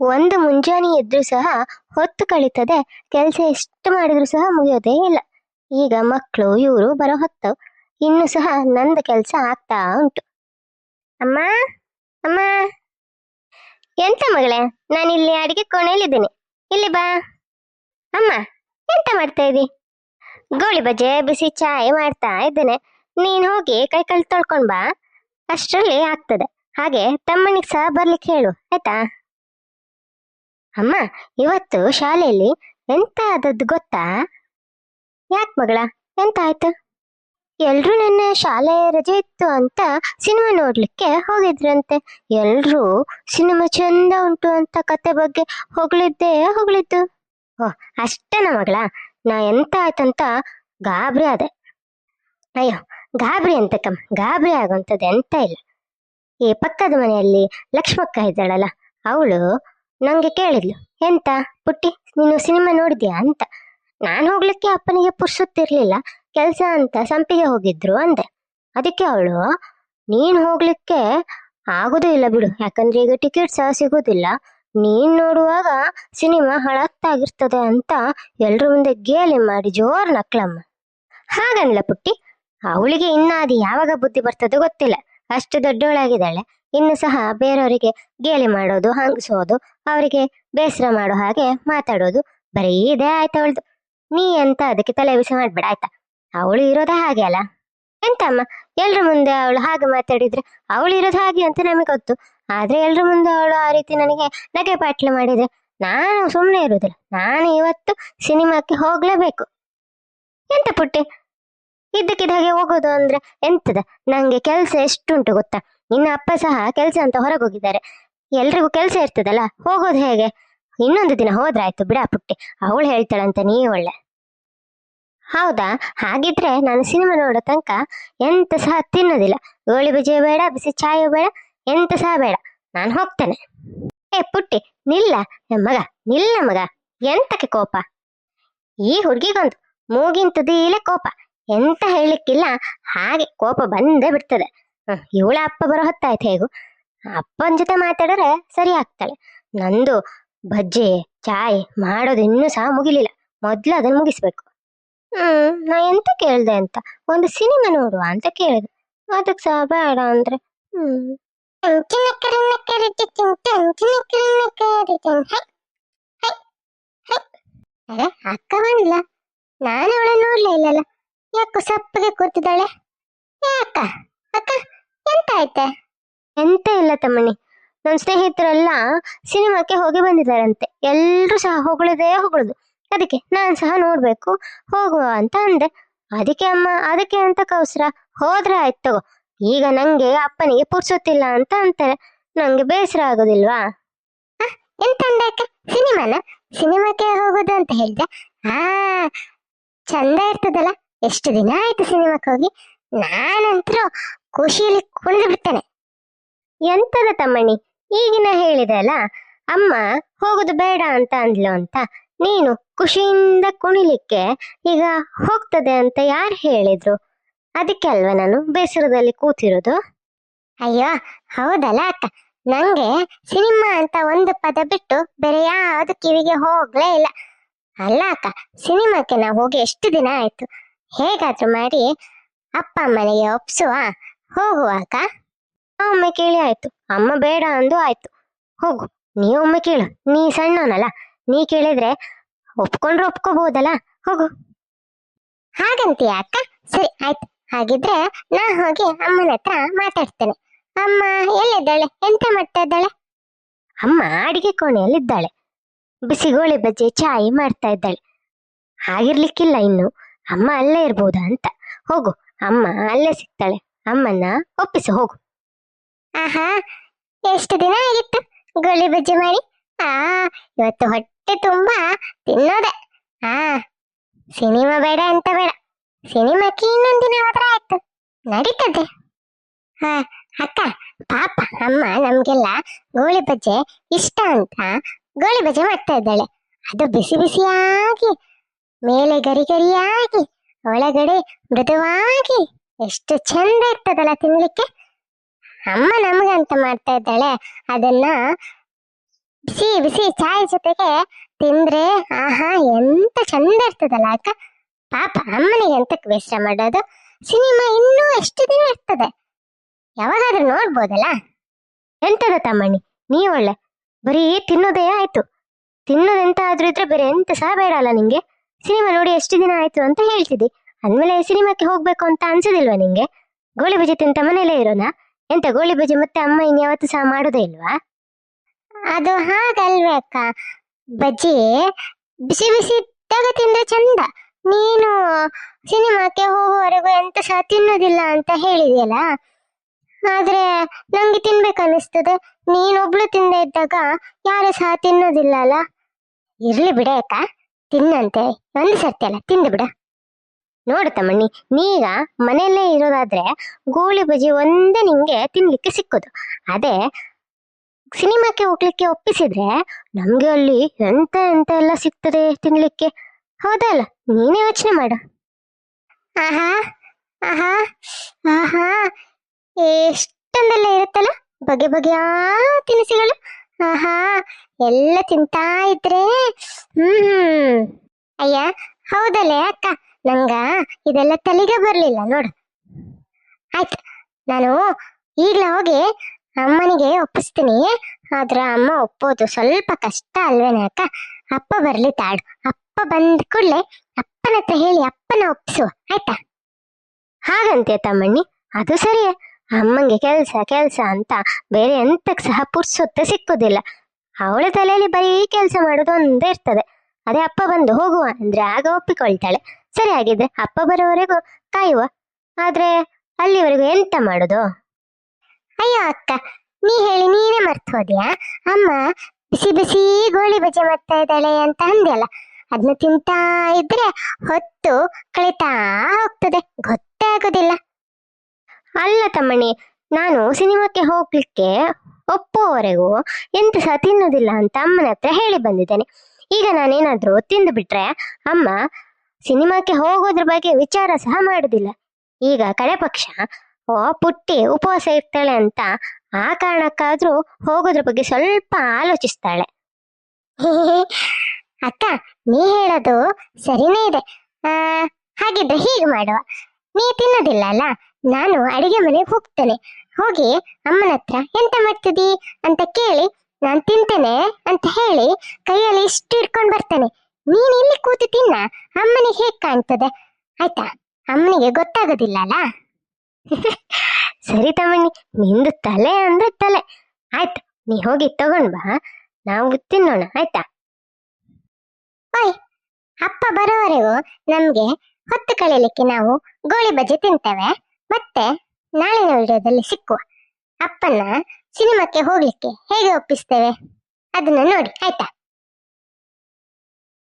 ಒಂದು ಮುಂಜಾನೆ ಎದ್ರು ಸಹ ಹೊತ್ತು ಕಳೀತದೆ. ಕೆಲಸ ಎಷ್ಟು ಮಾಡಿದ್ರು ಸಹ ಮುಗಿಯೋದೇ ಇಲ್ಲ. ಈಗ ಮಕ್ಕಳು ಇವರು ಬರೋ ಹೊತ್ತು ಇನ್ನು ಸಹ ನಂದು ಕೆಲಸ ಆಗ್ತಾ ಉಂಟು. ಅಮ್ಮ ಅಮ್ಮ. ಎಂತ ಮಗಳೇ? ನಾನಿಲ್ಲಿ ಅಡಿಗೆ ಕೋಣೆಯಲ್ಲಿದ್ದೇನೆ ಇಲ್ಲಿ ಬಾ. ಅಮ್ಮ, ಎಂತ ಮಾಡ್ತಾ ಇದ್ದಿ? ಗೋಳಿ ಬಜೆ ಬಿಸಿ ಚಾಯ್ ಮಾಡ್ತಾ ಇದ್ದೇನೆ. ನೀನು ಹೋಗಿ ಕೈ ಕಾಲು ತೊಳ್ಕೊಂಡ್ ಬಾ. ಅಷ್ಟರಲ್ಲಿ ಆಗ್ತದೆ. ಹಾಗೆ ತಮ್ಮನಿಗೆ ಸಹ ಬರ್ಲಿಕ್ಕೆ ಹೇಳು, ಆಯ್ತಾ? ಅಮ್ಮ, ಇವತ್ತು ಶಾಲೆಯಲ್ಲಿ ಎಂತ ಆದದ್ದು ಗೊತ್ತಾ? ಯಾಕೆ ಮಗಳ? ಎಂತ ಆಯ್ತು ಎಲ್ರು ನನ್ನ ಶಾಲೆ ರಜೆ ಇತ್ತು ಅಂತ ಸಿನಿಮಾ ನೋಡ್ಲಿಕ್ಕೆ ಹೋಗಿದ್ರಂತೆ. ಎಲ್ರು ಸಿನಿಮಾ ಚಂದ ಉಂಟು ಅಂತ ಕತೆ ಬಗ್ಗೆ ಹೊಗಳಿದ್ದೇ ಹೊಗಳಿದ್ದು. ಓ, ಅಷ್ಟೇನ ಮಗಳ? ನಾ ಎಂತ ಆಯ್ತಂತ ಗಾಬರಿ ಆದೆ. ಅಯ್ಯೋ, ಗಾಬರಿ ಅಂತ ಕಮ್ಮ ಗಾಬರಿ ಆಗುವಂಥದ್ದು ಎಂತ ಇಲ್ಲ. ಈ ಪಕ್ಕದ ಮನೆಯಲ್ಲಿ ಲಕ್ಷ್ಮಕ್ಕ ಇದ್ದಾಳಲ್ಲ, ಅವಳು ನಂಗೆ ಕೇಳಿದ್ಲು, ಎಂತ ಪುಟ್ಟಿ, ನೀನು ಸಿನಿಮಾ ನೋಡಿದ್ಯಾ? ಅಂತ. ನಾನು ಹೋಗ್ಲಿಕ್ಕೆ ಅಪ್ಪನಿಗೆ ಪುರ್ಸುತ್ತಿರ್ಲಿಲ್ಲ, ಕೆಲಸ ಅಂತ ಸಂಪಿಗೆ ಹೋಗಿದ್ರು ಅಂದೆ. ಅದಕ್ಕೆ ಅವಳು, ನೀನ್ ಹೋಗ್ಲಿಕ್ಕೆ ಆಗೋದೂ ಇಲ್ಲ ಬಿಡು, ಯಾಕಂದ್ರೆ ಈಗ ಟಿಕೆಟ್ ಸಹ ಸಿಗೋದಿಲ್ಲ. ನೀನ್ ನೋಡುವಾಗ ಸಿನಿಮಾ ಹಳತ್ತಾಗಿರ್ತದೆ ಅಂತ ಎಲ್ರ ಮುಂದೆ ಗೇಲಿ ಮಾಡಿ ಜೋರ್ ನಕ್ಲಮ್ಮ ಹಾಗನ್ಲ ಪುಟ್ಟಿ, ಅವಳಿಗೆ ಇನ್ನ ಯಾವಾಗ ಬುದ್ಧಿ ಬರ್ತದೋ ಗೊತ್ತಿಲ್ಲ. ಅಷ್ಟು ದೊಡ್ಡವಳಾಗಿದ್ದಾಳೆ. ಇನ್ನು ಸಹ ಬೇರೆಯವರಿಗೆ ಗೇಲಿ ಮಾಡೋದು, ಹಂಗಿಸೋದು, ಅವರಿಗೆ ಬೇಸರ ಮಾಡೋ ಹಾಗೆ ಮಾತಾಡೋದು ಬರೀ ಇದೇ ಆಯ್ತಾ ಅವಳ್ದು. ನೀ ಅಂತ ಅದಕ್ಕೆ ತಲೆ ಬಿಸಿ ಮಾಡ್ಬೇಡ ಆಯ್ತಾ? ಅವಳು ಇರೋದ ಹಾಗೆ ಅಲ್ಲ? ಎಂತಮ್ಮ, ಎಲ್ರ ಮುಂದೆ ಅವಳು ಹಾಗೆ ಮಾತಾಡಿದ್ರೆ ಅವಳು ಇರೋದು ಹಾಗೆ ಅಂತ ನಮಗೆ ಗೊತ್ತು. ಆದ್ರೆ ಎಲ್ರ ಮುಂದೆ ಅವಳು ಆ ರೀತಿ ನನಗೆ ನಗೆ ಪಾಟ್ಲೆ ಮಾಡಿದ್ರೆ ನಾನು ಸುಮ್ಮನೆ ಇರುದಿಲ್ಲ. ನಾನು ಇವತ್ತು ಸಿನಿಮಾಕ್ಕೆ ಹೋಗ್ಲೇಬೇಕು. ಎಂತ ಪುಟ್ಟಿ? ಇದ್ದಕ್ಕಿದ್ದ ಹಾಗೆ ಹೋಗೋದು ಅಂದ್ರೆ ಎಂತದ? ನಂಗೆ ಕೆಲಸ ಎಷ್ಟುಂಟು ಗೊತ್ತಾ? ನಿನ್ನ ಅಪ್ಪ ಸಹ ಕೆಲಸ ಅಂತ ಹೊರಗೆ ಹೋಗಿದ್ದಾರೆ ಎಲ್ರಿಗೂ ಕೆಲಸ ಇರ್ತದಲ್ಲ, ಹೋಗೋದು ಹೇಗೆ? ಇನ್ನೊಂದು ದಿನ ಹೋದ್ರಾಯ್ತು, ಬಿಡ ಪುಟ್ಟಿ. ಅವಳು ಹೇಳ್ತಾಳಂತ, ನೀ ಒಳ್ಳೆ. ಹೌದಾ? ಹಾಗಿದ್ರೆ ನಾನು ಸಿನಿಮಾ ನೋಡೋ ತನಕ ಎಂತ ಸಹ ತಿನ್ನೋದಿಲ್ಲ. ಗೋಳಿ ಬಜೆ ಬೇಡ, ಬಿಸಿ ಚಾಯು ಬೇಡ, ಎಂತ ಸಹ ಬೇಡ. ನಾನು ಹೋಗ್ತೇನೆ. ಏ ಪುಟ್ಟಿ, ನಿಲ್ಲ. ಮಗ ನಿಲ್ಲ ಮಗ. ಎಂತಕ್ಕೆ ಕೋಪ? ಈ ಹುಡುಗಿಗೊಂದು ಮೂಗಿನ ತುದಿಲೇ ಕೋಪ. ಎಂತ ಹೇಳಲಿಕ್ಕಿಲ್ಲ. ಹಾಗೆ ಕೋಪ ಬಂದೇ ಬಿಡ್ತದೆ. ಇವಳ ಅಪ್ಪ ಬರೋ ಹೊತ್ತಾಯ್ತು ಹೇಗೂ? ಅಪ್ಪನ ಜೊತೆ ಮಾತಾಡಿದ್ರೆ ಸರಿ ಆಗ್ತಾಳೆ. ನಂದು ಬಜ್ಜಿ ಚಾಯ್ ಮಾಡೋದು ಇನ್ನೂ ಸಹ ಮುಗಿಲಿಲ್ಲ. ಮೊದ್ಲು ಅದನ್ನ ಮುಗಿಸ್ಬೇಕು. ಹ್ಮ್ ನಾ ಎಂತ ಕೇಳ್ದೆ ಅಂತ? ಒಂದು ಸಿನಿಮಾ ನೋಡುವ ಅಂತ ಕೇಳಿದೆ. ಅದಕ್ಕೆ ಸಹ ಬೇಡ ಅಂದ್ರೆ. ಹ್ಮ್. ಅಕ್ಕ ಬಂದ್ಲ? ನಾನು ಅವಳನ್ನ ನೋಡ್ಲೇ ಇಲ್ಲಲ್ಲ. ಯಾಕೋ ಸಪ್ಪಗೆ ಕೂತಿದ್ದಾಳೆ? ಯಾಕ? ಅಕ್ಕ, ಎಂತ ಆಯ್ತೆ? ಎಂತ ಇಲ್ಲ ತಮ್ಮಣ್ಣಿ. ನನ್ನ ಸ್ನೇಹಿತರೆಲ್ಲ ಸಿನಿಮಾಕ್ಕೆ ಹೋಗಿ ಬಂದಿದ್ದಾರಂತೆ. ಎಲ್ಲರೂ ಸಹ ಹೊಗಳದೇ ಹೊಗಳದು. ಅದಕ್ಕೆ ನಾನ್ ಸಹ ನೋಡ್ಬೇಕು, ಹೋಗುವ ಅಂತ ಅಂದೆ. ಅದಕ್ಕೆ ಅಮ್ಮ, ಅದಕ್ಕೆ ಅಂತ ಕೌಸ್ರ? ಹೋದ್ರೆ ಆಯ್ತು ತಗೋ. ಈಗ ನಂಗೆ ಅಪ್ಪನಿಗೆ ಪುರ್ಸೊತ್ತಿಲ್ಲ ಅಂತ ಅಂತಾರೆ. ನಂಗೆ ಬೇಸರ ಆಗೋದಿಲ್ವಾ? ಎಂತ ಅಕ್ಕ? ಸಿನಿಮಾನ? ಸಿನಿಮಾಕ್ಕೆ ಹೋಗೋದು ಅಂತ ಹೇಳಿದೆ. ಆ, ಚಂದ ಇರ್ತದಲ್ಲ? ಎಷ್ಟು ದಿನ ಆಯ್ತು ಸಿನಿಮಾಕ್ಕೆ ಹೋಗಿ? ನಾನಂತರೂ ಖುಷಿಯಲ್ಲಿ ಕುಣಿದು ಬಿಡ್ತೇನೆ. ಎಂತದ ತಮ್ಮಣ್ಣಿ, ಈಗಿನ ಹೇಳಿದೆ ಅಲ್ಲ? ಅಮ್ಮ, ಹೋಗುದು ಬೇಡ ಅಂತ ಅಂದ್ಲು ಅಂತ. ನೀನು ಖುಷಿಯಿಂದ ಕುಣಿಲಿಕ್ಕೆ ಈಗ ಹೋಗ್ತದೆ ಅಂತ ಯಾರು ಹೇಳಿದ್ರು? ಅದಕ್ಕೆ ಅಲ್ವಾ ನಾನು ಬೇಸರದಲ್ಲಿ ಕೂತಿರೋದು? ಅಯ್ಯೋ, ಹೌದಲ್ಲ ಅಕ್ಕ. ನಂಗೆ ಸಿನಿಮಾ ಅಂತ ಒಂದು ಪದ ಬಿಟ್ಟು ಬೇರೆ ಯಾವ್ದು ಕಿವಿಗೆ ಹೋಗ್ಲೇ ಇಲ್ಲ. ಅಲ್ಲ ಅಕ್ಕ, ಸಿನಿಮಾಕ್ಕೆ ನಾವು ಹೋಗಿ ಎಷ್ಟು ದಿನ ಆಯ್ತು? ಹೇಗಾದ್ರೂ ಮಾಡಿ ಅಪ್ಪ ಅಮ್ಮನಿಗೆ ಒಪ್ಸುವ. ಹೋಗುವಾಗ ಒಮ್ಮೆ ಕೇಳಿ ಆಯ್ತು. ಅಮ್ಮ ಬೇಡ ಅಂದು ಆಯ್ತು. ಹೋಗು. ನೀ ಒಮ್ಮೆ ಕೇಳು. ನೀ ಸಣ್ಣವನಲ್ಲ. ನೀ ಕೇಳಿದ್ರೆ ಒಪ್ಕೊಂಡ್ರೆ ಒಪ್ಕೋಬಹುದಲ್ಲ? ಹೋಗು. ಹಾಗಂತೀಯ ಅಕ್ಕ? ಸರಿ, ಆಯ್ತು. ಹಾಗಿದ್ರೆ ನಾ ಹೋಗಿ ಅಮ್ಮನ ಹತ್ರ ಮಾತಾಡ್ತೇನೆ. ಅಮ್ಮ ಎಲ್ಲಿದ್ದಾಳೆ? ಎಂತ ಮಾಡ್ತಾ ಇದ್ದಾಳೆ ಅಮ್ಮ ಅಡಿಗೆ ಕೋಣೆಯಲ್ಲಿದ್ದಾಳೆ. ಬಿಸಿ ಗೋಳಿ ಬಜ್ಜಿ ಚಾಯ್ ಮಾಡ್ತಾ ಇದ್ದಾಳೆ ಹಾಗಿರ್ಲಿಕ್ಕಿಲ್ಲ ಇನ್ನು. ಅಮ್ಮ ಅಲ್ಲೇ ಇರ್ಬೋದಾ ಅಂತ. ಹೋಗು. ಅಮ್ಮ ಅಲ್ಲೇ ಸಿಗ್ತಾಳೆ. ಅಮ್ಮನ್ನ ಒಪ್ಪಿಸು. ಹೋಗು. ಆಹಾ, ಎಷ್ಟು ದಿನ ಆಗಿತ್ತು ಗೋಳಿ ಬಜ್ಜಿ ಮಾಡಿ? ಆ, ಇವತ್ತು ಹೊಟ್ಟೆ ತುಂಬಾ ತಿನ್ನೋದೆ. ಆ, ಸಿನಿಮಾ ಬೇಡ ಅಂತ ಬೇಡ. ಸಿನಿಮಾಕ್ಕೆ ಇನ್ನೊಂದಿನ ಹೋದ್ರೆ ಆಯ್ತು. ನಡೀತದೆ. ಹಾ, ಅಕ್ಕ, ಪಾಪ ಅಮ್ಮ ನಮ್ಗೆಲ್ಲ ಗೋಳಿ ಬಜ್ಜೆ ಇಷ್ಟ ಅಂತ ಗೋಳಿ ಬಜ್ಜೆ ಮಾಡ್ತಾ ಇದ್ದಾಳೆ. ಅದು ಬಿಸಿ ಬಿಸಿಯಾಗಿ ಮೇಲೆ ಗರಿ ಗರಿಯಾಗಿ ಒಳಗಡೆ ಮೃದುವಾಗಿ ಎಷ್ಟು ಚಂದ ಇರ್ತದಲ್ಲ ತಿನ್ಲಿಕ್ಕೆ? ಅಮ್ಮ ನಮಗಂತ ಮಾಡ್ತಾ ಇದ್ದಾಳೆ. ಅದನ್ನ ಬಿಸಿ ಬಿಸಿ ಚಾಯ್ ಜೊತೆಗೆ ತಿಂದ್ರೆ, ಆಹಾ, ಎಂತ ಚಂದ ಇರ್ತದಲ್ಲ ಅಕ್ಕ. ಪಾಪ ಅಮ್ಮನಿಗೆ ಎಂತ ವೇಷ ಮಾಡೋದು. ಸಿನಿಮಾ ಇನ್ನೂ ಎಷ್ಟು ದಿನ ಇರ್ತದೆ? ಯಾವಾಗಾದ್ರೂ ನೋಡ್ಬೋದಲ್ಲ? ಎಂತದ ತಮ್ಮಣ್ಣಿ, ನೀ ಒಳ್ಳೆ. ಬರೀ ತಿನ್ನೋದೇ ಆಯ್ತು. ತಿನ್ನೋದೆಂತ ಆದ್ರೂ ಇದ್ರೆ ಬೇರೆ ಎಂತ ಸಹ ಬೇಡ ಅಲ್ಲ ನಿಂಗೆ. ಸಿನಿಮಾ ನೋಡಿ ಎಷ್ಟು ದಿನ ಆಯ್ತು ಅಂತ ಹೇಳ್ತಿದ್ದಿ. ಅಂದ್ಮೇಲೆ ಸಿನಿಮಾಕ್ಕೆ ಹೋಗ್ಬೇಕು ಅಂತ ಅನ್ಸೋದಿಲ್ವಾ ನಿಂಗೆ? ಗೋಳಿ ಬಜೆ ತಿಂತ ಮನೇಲೇ ಇರೋಣ ಎಂತ ಗೋಳಿ ಬಜೆ ಮತ್ತೆ ಅಮ್ಮ ಇನ್ಯಾವತ್ತು ಸಹ ಮಾಡೋದೇ ಇಲ್ವಾ? ಅದು ಹಾಗಲ್ವೇ ಅಕ್ಕ. ಬಜ್ಜಿ, ಬಿಸಿ ಬಿಸಿ ಇದ್ದಾಗ ತಿಂದ್ರೆ ಚಂದ. ನೀನು ಸಿನಿಮಾಕ್ಕೆ ಹೋಗುವವರೆಗೂ ಎಂತ ಸಹ ತಿನ್ನೋದಿಲ್ಲ ಅಂತ ಹೇಳಿದೆಯಲ್ಲ? ಆದ್ರೆ ನಂಗೆ ತಿನ್ಬೇಕನ್ನಿಸ್ತದೆ ನೀನೊಬ್ಳು ತಿಂದೇ ಇದ್ದಾಗ ಯಾರು ಸಹ ತಿನ್ನೋದಿಲ್ಲ ಅಲ್ಲ? ಇರ್ಲಿ ಬಿಡೆ ಅಕ್ಕ. ತಿನ್ನಂತೆ ಒಂದು ಸರ್ತಿ ಅಲ್ಲ, ತಿಂದು ಬಿಡ. ನೋಡು ತಮ್ಮಣ್ಣಿ ನೀಗ ಮನೆಯಲ್ಲೇ ಇರೋದಾದ್ರೆ ಗೋಳಿ ಬಜಿ ಒಂದೇ ನಿಂಗೆ ತಿನ್ಲಿಕ್ಕೆ ಸಿಕ್ಕೋದು. ಅದೇ, ಸಿನಿಮಾಕ್ಕೆ ಹೋಗ್ಲಿಕ್ಕೆ ಒಪ್ಪಿಸಿದ್ರೆ ನಮ್ಗೆ ಅಲ್ಲಿ ಎಂತ ಎಂತ ಎಲ್ಲ ಸಿಗ್ತದೆ ತಿನ್ಲಿಕ್ಕೆ? ಹೌದಲ್ಲ ನೀನೇ ಯೋಚನೆ ಮಾಡು. ಆಹಾ ಆಹಾ ಆಹಾ. ಎಷ್ಟೊಂದೆಲ್ಲ ಇರುತ್ತಲ್ಲ? ಬಗೆ ಬಗೆಯ ತಿನಿಸುಗಳು. ಆಹಾ, ಎಲ್ಲ ತಿಂತಾ ಇದ್ರೆ? ಹ್ಮ್ ಅಯ್ಯ ಹೌದಲ್ಲೇ ಅಕ್ಕ. ನಂಗ ಇದೆಲ್ಲ ತಲೆಗೆ ಬರ್ಲಿಲ್ಲ, ನೋಡು. ಆಯ್ತು, ನಾನು ಈಗ್ಲೇ ಹೋಗಿ ಅಮ್ಮನಿಗೆ ಒಪ್ಪಿಸ್ತೀನಿ. ಆದ್ರ ಅಮ್ಮ ಒಪ್ಪೋದು ಸ್ವಲ್ಪ ಕಷ್ಟ ಅಲ್ವೇನೆ ಅಕ್ಕ? ಅಪ್ಪ ಬರ್ಲಿ ತಾಡು ಅಪ್ಪ ಬಂದ ಕೂಡ್ಲೆ ಅಪ್ಪನ ಹತ್ರ ಹೇಳಿ ಅಪ್ಪನ ಒಪ್ಪಿಸುವ ಆಯ್ತಾ? ಹಾಗಂತೆ ತಮ್ಮಣ್ಣಿ, ಅದು ಸರಿಯೇ. ಅಮ್ಮಂಗೆ ಕೆಲಸ ಕೆಲಸ ಅಂತ ಬೇರೆ ಎಂತಕ್ಕೆ ಸಹ ಪುರ್ಸೊತ್ತೆ ಸಿಕ್ಕುದಿಲ್ಲ. ಅವಳ ತಲೆಯಲ್ಲಿ ಬರೀ ಕೆಲಸ ಮಾಡೋದು ಒಂದೇ ಇರ್ತದೆ. ಅದೇ ಅಪ್ಪ ಬಂದು ಹೋಗುವ ಅಂದ್ರೆ ಆಗ ಒಪ್ಪಿಕೊಳ್ತಾಳೆ. ಸರಿ ಆಗಿದ್ರೆ ಅಪ್ಪ ಬರೋವರೆಗೂ ಕಾಯುವ. ಆದ್ರೆ ಅಲ್ಲಿವರೆಗೂ ಎಂತ ಮಾಡುದು? ಅಯ್ಯೋ ಅಕ್ಕ, ನೀ ಹೇಳಿ ನೀನೇ ಮರ್ತು ಹೋದ್ಯಾ? ಅಮ್ಮ ಬಿಸಿ ಬಿಸಿ ಗೋಳಿ ಬಜೆ ಮಾಡ್ತಾ ಇದ್ದಾಳೆ ಅಂತ ಅಂದ್ಯಲ್ಲ ಅದನ್ನ ತಿಂತಾ ಇದ್ರೆ ಹೊತ್ತು ಕಳೀತಾ ಹೋಗ್ತದೆ. ಗೊತ್ತೇ ಆಗೋದಿಲ್ಲ. ಅಲ್ಲ ತಮ್ಮಣಿ, ನಾನು ಸಿನಿಮಾಕ್ಕೆ ಹೋಗ್ಲಿಕ್ಕೆ ಒಪ್ಪುವವರೆಗೂ ಎಂತ ಸಹ ತಿನ್ನೋದಿಲ್ಲ ಅಂತ ಅಮ್ಮನ ಹತ್ರ ಹೇಳಿ ಬಂದಿದ್ದೇನೆ. ಈಗ ನಾನೇನಾದ್ರೂ ತಿಂದು ಬಿಟ್ರೆ ಅಮ್ಮ ಸಿನಿಮಾಕ್ಕೆ ಹೋಗೋದ್ರ ಬಗ್ಗೆ ವಿಚಾರ ಸಹ ಮಾಡುದಿಲ್ಲ. ಈಗ ಕಡೆ ಪಕ್ಷ, ಓ, ಪುಟ್ಟಿ ಉಪವಾಸ ಇರ್ತಾಳೆ ಅಂತ ಆ ಕಾರಣಕ್ಕಾದ್ರೂ ಹೋಗೋದ್ರ ಬಗ್ಗೆ ಸ್ವಲ್ಪ ಆಲೋಚಿಸ್ತಾಳೆ. ಅಕ್ಕ, ನೀ ಹೇಳೋದು ಸರಿನೇ ಇದೆ. ಹಾಗಿದ್ರೆ ಹೀಗೆ ಮಾಡುವ. ನೀ ತಿನ್ನೋದಿಲ್ಲ ಅಲ್ಲ? ನಾನು ಅಡುಗೆ ಮನೆಗೆ ಹೋಗ್ತೇನೆ. ಹೋಗಿ ಅಮ್ಮನ ಹತ್ರ ಎಂತ ಮಾಡ್ತಿದಿ? ಅಂತ ಕೇಳಿ, ನಾನು ತಿಂತೇನೆ ಅಂತ ಹೇಳಿ ಕೈಯಲ್ಲಿ ಇಷ್ಟು ಇಟ್ಕೊಂಡು ಬರ್ತೇನೆ. ನೀನ್ ಇಲ್ಲಿ ಕೂತು ತಿನ್ನ, ಅಮ್ಮನಿಗೆ ಹೇಗ್ ಕಾಣ್ತದೆ? ಆಯ್ತಾ? ಅಮ್ಮನಿಗೆ ಗೊತ್ತಾಗೋದಿಲ್ಲ ಅಲ್ಲ? ಸರಿ ತಮ್ಮಣ್ಣಿ, ನಿಂದು ತಲೆ ಅಂದ್ರೆ ತಲೆ. ಆಯ್ತು, ನೀ ಹೋಗಿ ತಗೊಂಡ್ ಬಾ, ನಾವು ತಿನ್ನೋಣ, ಆಯ್ತಾ? ಓಯ್, ಅಪ್ಪ ಬರೋವರೆಗೂ ನಮ್ಗೆ ಹೊತ್ತು ಕಳೀಲಿಕ್ಕೆ ನಾವು ಗೋಳಿ ಬಜ್ಜಿ ತಿಂತೇವೆ. ಮತ್ತೆ ನಾಳಿನ ವಿಡಿಯೋದಲ್ಲಿ ಸಿಕ್ಕುವ ಅಪ್ಪನ ಸಿನಿಮಾಕ್ಕೆ ಹೋಗ್ಲಿಕ್ಕೆ ಹೇಗೆ ಒಪ್ಪಿಸ್ತೇವೆ? ಅದನ್ನ ನೋಡಿ ಆಯ್ತಾ?